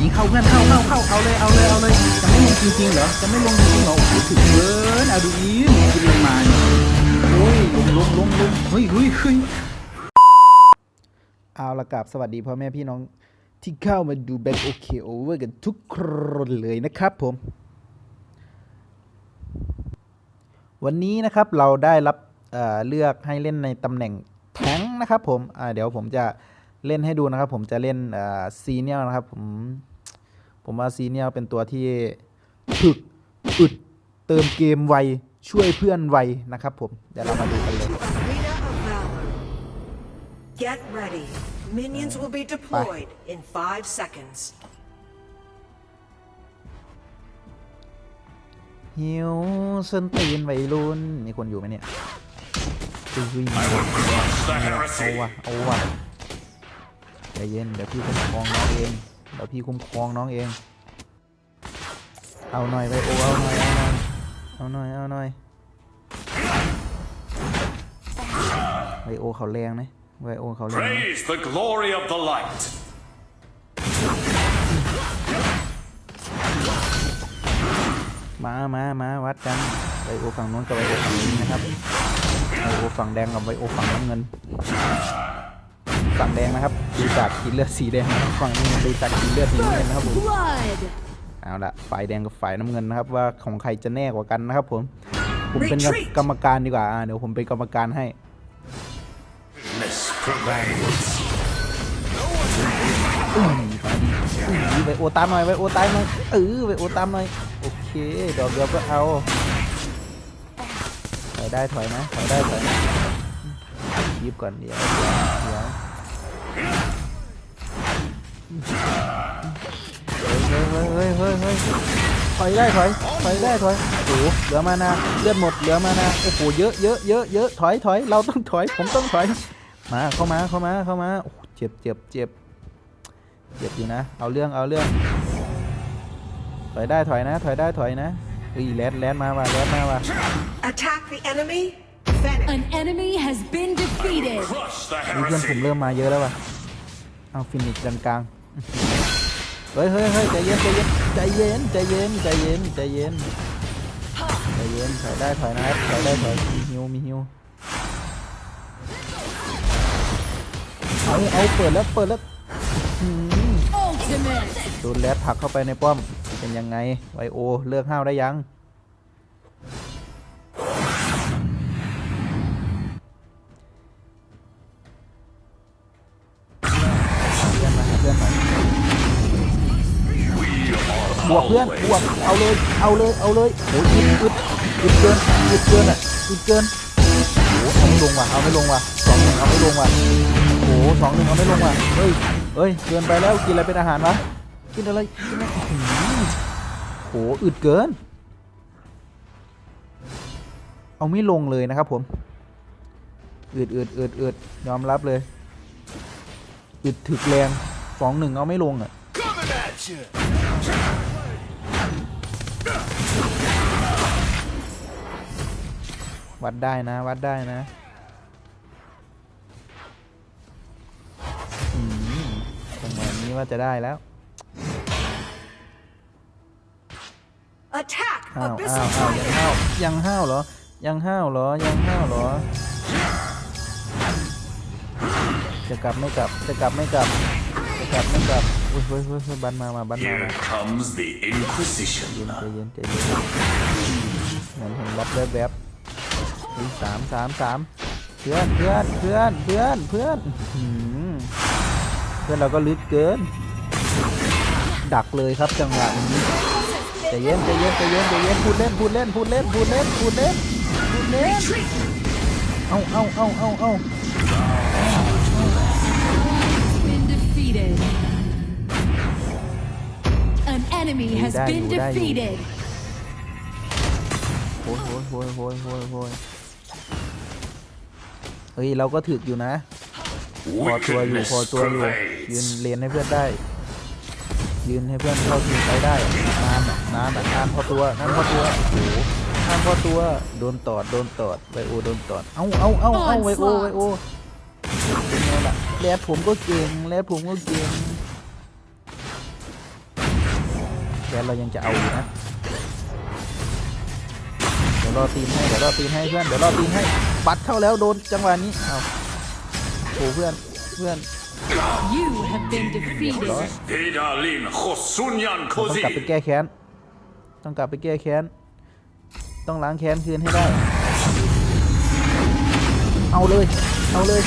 นี้เข้าเพื่อนเข้าเข้าเข้าเอาเลยเอาเลยเอาเลยจะไม่ลงจริงๆเหรอจะไม่ลงจริงๆเหรอโอ้โหถึงเกินเอาดูอีนกินลงมาโอ้ยลงลงลงลงเฮ้ยเฮ้ยเฮ้ยเอาละกับสวัสดีพ่อแม่พี่น้องที่เข้ามาดูแบ็คโอเคโอเวอร์กันทุกคนเลยนะครับผม วันนี้นะครับเราได้รับเเลือกให้เล่นในตำแหน่งแทงนะครับผมเดี๋ยวผมจะ เล่นให้ดูนะครับ ผมจะเล่นซีเนียลนะครับ ผม ผมว่าซีเนียลเป็นตัวที่ถึกอึดเติมเกมไว ช่วยเพื่อนไวนะครับผม เดี๋ยวเรามาดูกันเลย Arena of Valor. Get ready. Minions will be deployed in five seconds. หิวส้นตีนวัยรุ่นมีคนอยู่ไหมเนี่ยอุ้ยอุ้ยมาว่ะ The เอา heresy. ว่ะเอาว่ะ ใจเย็นเดี๋ยวพี่คุ้มครองน้องเองเดี๋ยวพี่คุ้มครองน้องเอง เอาหน่อยไวโอเอาหน่อยเอาหน่อยเอาหน่อยเอาหน่อยไวโอเขาแรงนะไวโอเขาแรงนะ Praise the glory of the light. มามามาวัดกันไวโอฝั่งนู้นกับไวโอฝั่งนี้นะครับไวโอฝั่งแดงกับไวโอฝั่งน้ำเงิน ฝั่งแดงนะครับดูจากขีดเลือดสีแดงนะครับฝั่งนี้ดูจากขีดเลือดสีน้ำเงินนะครับผม Blood! เอาละฝ่ายแดงกับฝ่ายน้ำเงินนะครับ ว่าของใครจะแน่กว่ากันนะครับผมผมเป็น Retreat กรรมการดีกว่าอ่าเดี๋ยวผมเป็นกรรมการให้ Miss prevails. อื้อมาดิอื้อไวโอตามหน่อยไวโอตามหน่อยเออไวโอตามหน่อยโอเคดอกเดียวก็เอาถอยได้ถอยนะถอยได้ถอยนะยิบก่อนเดี๋ยวเดี๋ยว เดี๋ยวเฮ้ยเฮ้ยเฮ้ยเฮ้ยเฮ้ยถอยได้ถอยถอยได้ถอยโอ้โหเหลือมานาเลือดหมดเหลือมานาโอ้โหเยอะเยอะเยอะเยอะถอยถอยเราต้องถอย ผมต้องถอยมาเข้ามาเข้ามาเข้ามาโอ้โหเจ็บเจ็บเจ็บเจ็บอยู่นะ เอาเรื่องเอาเรื่อง ถอยได้ถอยนะ ถอยได้ถอยนะอีแลดแลดมาว่ะแลดมาว่ะ Attack the enemy. Finish. An enemy has been defeated! Crush the มีเพื่อนผม heresy. เริ่มมาเยอะแล้วว่ะ เอาฟินิชกลางกลางๆเฮ้ยเฮ้ยเฮ้ยใจเย็นใจเย็นใจเย็นใจเย็นใจเย็นใจเย็นใจเย็นถอยได้ถอยนะครับถอยได้ถอยมีฮิวมีฮิวเอาเอาเปิดแล้วเปิดแล้วหืม Ultimate! โดนแรดผลักเข้าไปในป้อมเป็นยังไงไวโอเลิกห้าวได้ยัง วกเพื่อนบวกเอาเลย เอาเลย เอาเลยโอ้ยอึดอึดอึดเกินอึดเกินอะอึดเกินโอ้เอาไม่ลงว่ะ เอาไม่ลงว่ะสองหนึ่งเอาไม่ลงว่ะโอ้สองหนึ่งเอาไม่ลงว่ะ เฮ้ย เฮ้ย เกินไปแล้ว กินอะไรเป็นอาหารวะ กินอะไรกินอะไรอื้อหือโหอึดเกิน เอาไม่ลงเลยนะครับผม อึดอึดอึดอึดยอมรับเลย อึดถึกแรงสองหนึ่งเอาไม่ลงอะ วัดได้นะ วัดได้นะอืมจังหวะนี้ว่าจะได้แล้ว Attack อ้าว Abyssal อ้าวอ้าว Dragon. ยังห้าวยังห้าวเหรอ ยังห้าวเหรอ ยังห้าวเหรอ จะกลับไม่กลับ จะกลับไม่กลับ จะกลับไม่กลับอุ้ย เฮ้ยเฮ้ยเฮ้ยบันมามาบันมา Here มา comes the Inquisition. ใจเย็นใจเย็นเหมือนเห็นรับแวบแวบๆอุ้ยสามสามสามเพื่อนเพื่อนเพื่อนเพื่อนเพื่อนอื้อหือเพื่อนเราก็ลึกเกิน ดักเลยครับจังหวะนี้ใจเย็นใจเย็นใจเย็นใจเย็นพูดเล่นพูดเล่นพูดเล่นพูดเล่นพูดเล่นพูดเล่น Retreat. เอาเอาเอาเอาเอา Been defeated! An enemy has Dai, been dai, dai. defeated! โอยโอยโอยโอยโอยโอยเฮ้ย เราก็ถึกอยู่นะ พอตัวอยู่ Wickedness พอตัวอยู่ ยืน prevails. เลนให้เพื่อนได้ ยืนให้เพื่อนเข้าทีมไปได้ นานอะนานอะนานพอตัวนานพอตัวโอ้โหนานพอตัว โดนตอด โดนตอด ไวโอ โดนตอด เอาเอาเอาเอาไวโอ ไวโอเป็นไงล่ะแรดผมก็เก่งแรดผมก็เก่ง ค้นเรายังจะเอาอยู่นะเดี๋ยวรอตีนให้เดี๋ยวรอตีนให้เพื่อนเดี๋ยวรอตีนให้ปัดเข้าแล้วโดนจังหวะนี้เอาโอ้เพื่อนเพื่อน You have been defeated. Pedalin Chosunyan ต้องกลับไป Kozi. แก้แค้น ต้องกลับไปแก้แค้น ต้องล้างแค้นคืนให้ได้ เอาเลย เอาเลย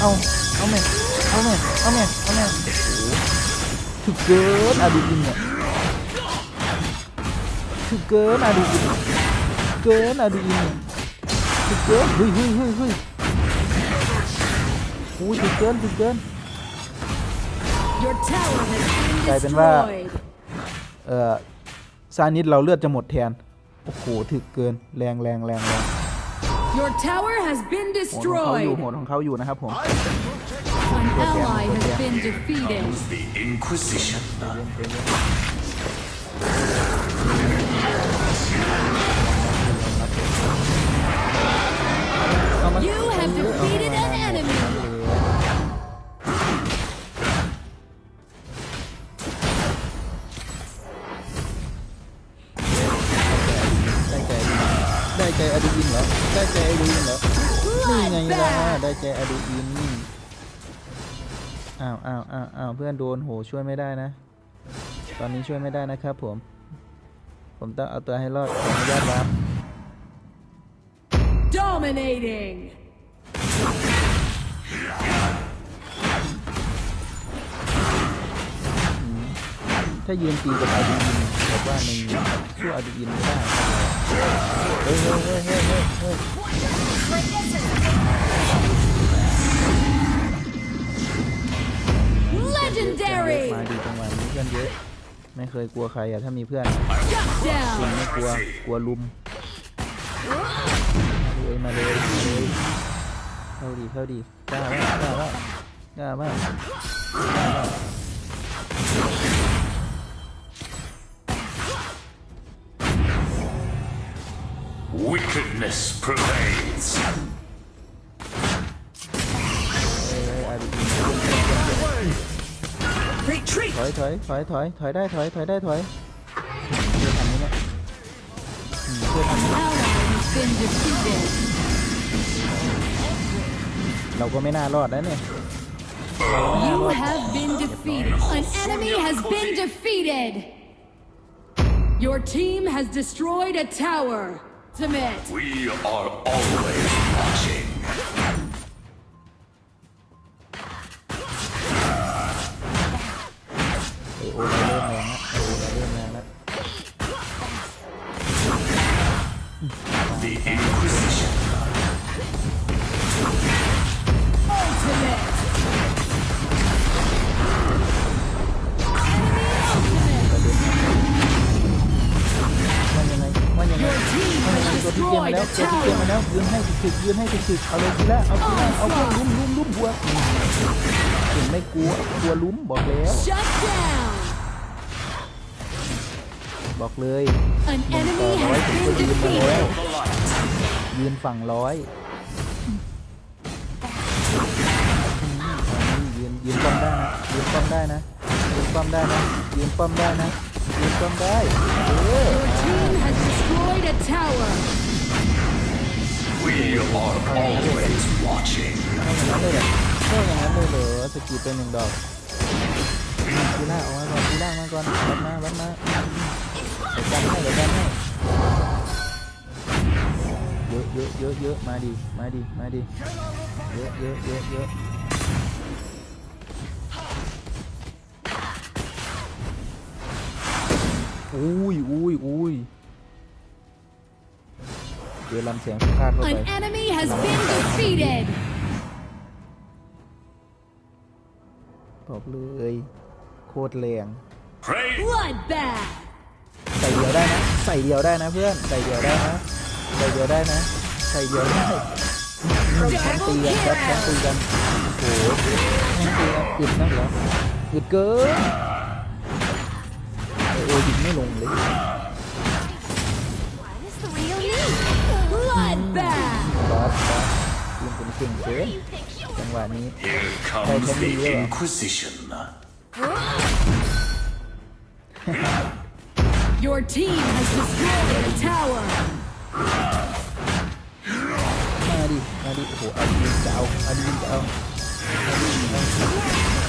เอา เอาแม่เอาแม่เอาแม่เอาแม่โอ้โหถึกเกินอาดูอินเนี่ย ถึกเกินอาดูอินเกินอาดูอินเนี่ยถึกเกินเฮ้ยเฮ้ยเฮ้ยเฮ้ยโอ้ยถึกเกินถึกเกิน Your tower has been กลายเป็นว่า destroyed. เอ่อซานิดเราเลือดจะหมดแทน โอ้โหถึกเกินแรงแรงแรงแรง Your tower has been โหดของเขาอยู่ destroyed. โหดของเขาอยู่นะครับผม An ally has been defeated. มา You have defeated an enemy. ได้ใจอดูอินเหรอ ได้ใจอดูอินเหรอ นี่ไงล่ะ Bloodbath. ได้ใจอดูอิน อ้าวอ้าวอ้าวอ้าวเพื่อนโดนโหช่วยไม่ได้นะ ตอนนี้ช่วยไม่ได้นะครับผม ผมต้องเอาตัวให้รอดขออนุญาตรับ Dominating. ถ้ายืนตีกับอาดูอินแบบว่าในนี้สู้อาดูอินไม่ได้เฮ้ยเฮ้ยเฮ้ยเฮ้ยเฮ้ยเฮ้ย Legendary. มาดีจังหวะนี้เพื่อนเยอะ ไม่เคยกลัวใครอะถ้ามีเพื่อน Shut จริง down. ไม่กลัว กลัวลุม เลยมาเลยมาเลยเข้าดีเข้าดีกล้ามากกล้ามากกล้ามากกล้ามาก Wickedness prevails. เอ้ยเอ้ยอาดี Retreat! ถอยถอยถอยถอยถอยได้ถอยถอยได้ถอยเพื่อนทำนี้เนี่ยอืมเพื่อนทำนี้ เราก็ไม่น่ารอดนะเนี่ย You have been defeated. An enemy has been defeated. Your team has destroyed a tower. Ultimate. We are always แล้วยืนให้ถึกๆยืนให้ถึกๆเอาเลยทีละเอาทีละเอาเพื่อนเอาเพื่อนลุ้มลุ้มลุ้มบวกถึงไม่กลัวกลัวลุ้มบอกแล้ว Shut down. บอกเลย An หนึ่งต่อ enemy ร้อย has ผมก็ been ยืนมาแล้ว defeated. The light. ยืนฝั่งร้อยยืนยืนป้อมได้นะยืนป้อมได้นะยืนป้อมได้นะยืนป้อมได้นะยืนป้อมได้เออ We are always watching. เข้าอย่างนั้นเลยเหรอย่างนั้นเลยเหรอสกิลเป็นหนึ่งดอกกีล่าออกมาก่อนกีล่ามาก่อนวัดมาวัดมาเดี๋ยวกันให้เดี๋ยวกันให้เยอะเยอะเยอะเยอะมาดิมาดิมาดิเยอะเยอะเยอะเยอะอุ้ยอุ้ยอุ้ย เจอลำเสียงคาดเข้าไป An enemy has been defeated. บอกเลยโคตรแรง Pray. Bloodbath. ใส่เดียวได้นะ ใส่เดียวได้นะเพื่อน ใส่เดียวได้นะ ใส่เดียวได้นะ ใส่เดียวได้แข่งตีกันครับแข่งตีกันโอ้โหแข่งตีกันอึดนักเหรออึดเกินโอ้โหยิงไม่ลงเลย Bloodbath. บอสบอสยิงเป็นเก่งเกินจังหวะนี้ Here comes can we the hear? Inquisition. team has destroyed a tower. มาดิมาดิโอ้โหอาดีจะเอาอาดีจะเอา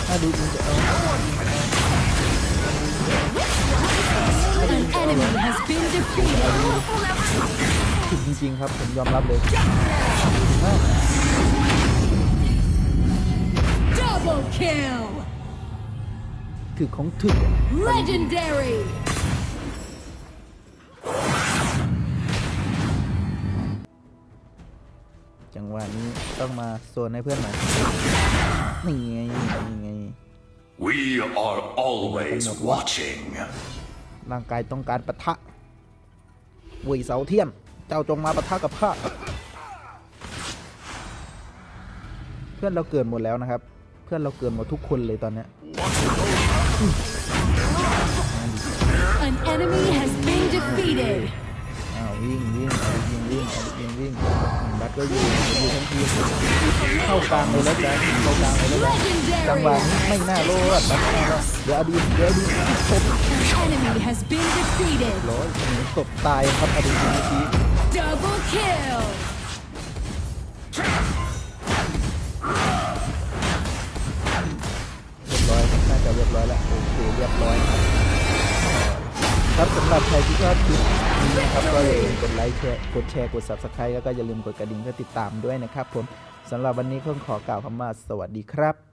อาดีจะเอา An enemy has been defeated. ถึงจริงๆครับ ผมยอมรับเลย Double kill. ถึกของถึกอะ Legendary. จังหวะนี้ต้องมาโซนให้เพื่อนหน่อยนี่ไงนี่ไง We are always watching. ร่างกายต้องการปะทะเวยเสาเทียม เจ้าจงมาปะทะกับข้าเพื่อนเราเกิดหมดแล้วนะครับ เพื่อนเราเกิดหมดทุกคนเลยตอนเนี้ย An enemy has been defeated. อ้าววิ่งวิ่งเอาดิยิงวิ่งเอาดิยิงวิ่งบัตก็อยู่อยู่ทั้งทีมเข้ากลางเลยแล้วจ้ะเข้ากลางเลยแล้วจ้ะจังหวะนี้ไม่น่ารอดบัตไม่น่ารอดเดี๋ยวอดีตเดี๋ยวอดีตตบ An enemy has been defeated. ร้อยหนีตบตายครับอดีตเมื่อกี้ ลค์แชร์กดแชร์กด subscribe แล้วก็อย่าลืมกดกระดิ่งเพื่อติดตามด้วยนะครับผมสำหรับวันนี้ก็ขอกล่าวคำว่าสวัสดีครับ